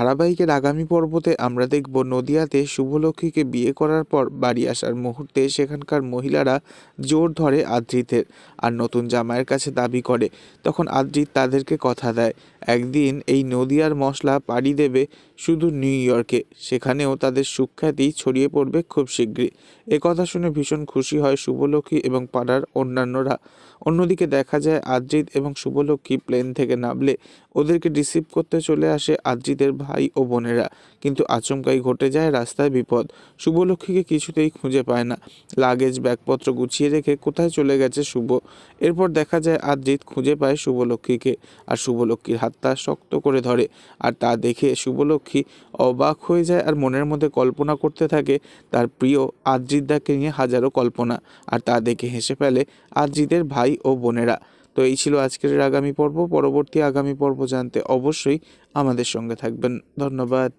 ধারাবাহিকের আগামী পর্বতে আমরা দেখব নদিয়াতে শুভলক্ষ্মীকে বিয়ে করার পর বাড়ি আসার মুহূর্তে সেখানকার মহিলারা জোর ধরে আদ্রিতের আর নতুন জামাইয়ের কাছে দাবি করে। তখন আদ্রিত তাদেরকে কথা দেয়, একদিন এই নদিয়ার মশলা পাড়ি দেবে শুধু নিউ ইয়র্কে। সেখানেও তাদের সুখ্যাতি ছড়িয়ে পড়বে খুব শীঘ্রই। কথা শুনে ভীষণ খুশি হয় শুভলক্ষ্মী এবং পাড়ার অন্যান্যরা। অন্যদিকে দেখা যায়, আদ্রিত এবং শুভলক্ষ্মী প্লেন থেকে নামলে ওদেরকে রিসিভ করতে চলে আসে আদ্রিতের ভাই ও বোনেরা। কিন্তু আচমকাই ঘটে যায় রাস্তায় বিপদ। শুভলক্ষ্মীকে কিছুতেই খুঁজে পায় না। লাগেজ, ব্যাগপত্র গুছিয়ে রেখে কোথায় চলে গেছে শুভ? এরপর দেখা যায় আদ্রিত খুঁজে পায় শুভলক্ষ্মীকে আর শুভলক্ষ্মীর হাতটা শক্ত করে ধরে আর তা দেখে শুভলক্ষ্মী অবাক হয়ে যায় আর মনের মধ্যে কল্পনা করতে থাকে তার প্রিয় আদ্রিতদাকে নিয়ে হাজারো কল্পনা। আর তা দেখে হেসে ফেলে আদ্রিতের ভাই ও বোনেরা। তো এই ছিল আজকের আগামী পর্ব। পরবর্তী আগামী পর্ব জানতে অবশ্যই আমাদের সঙ্গে থাকবেন। ধন্যবাদ।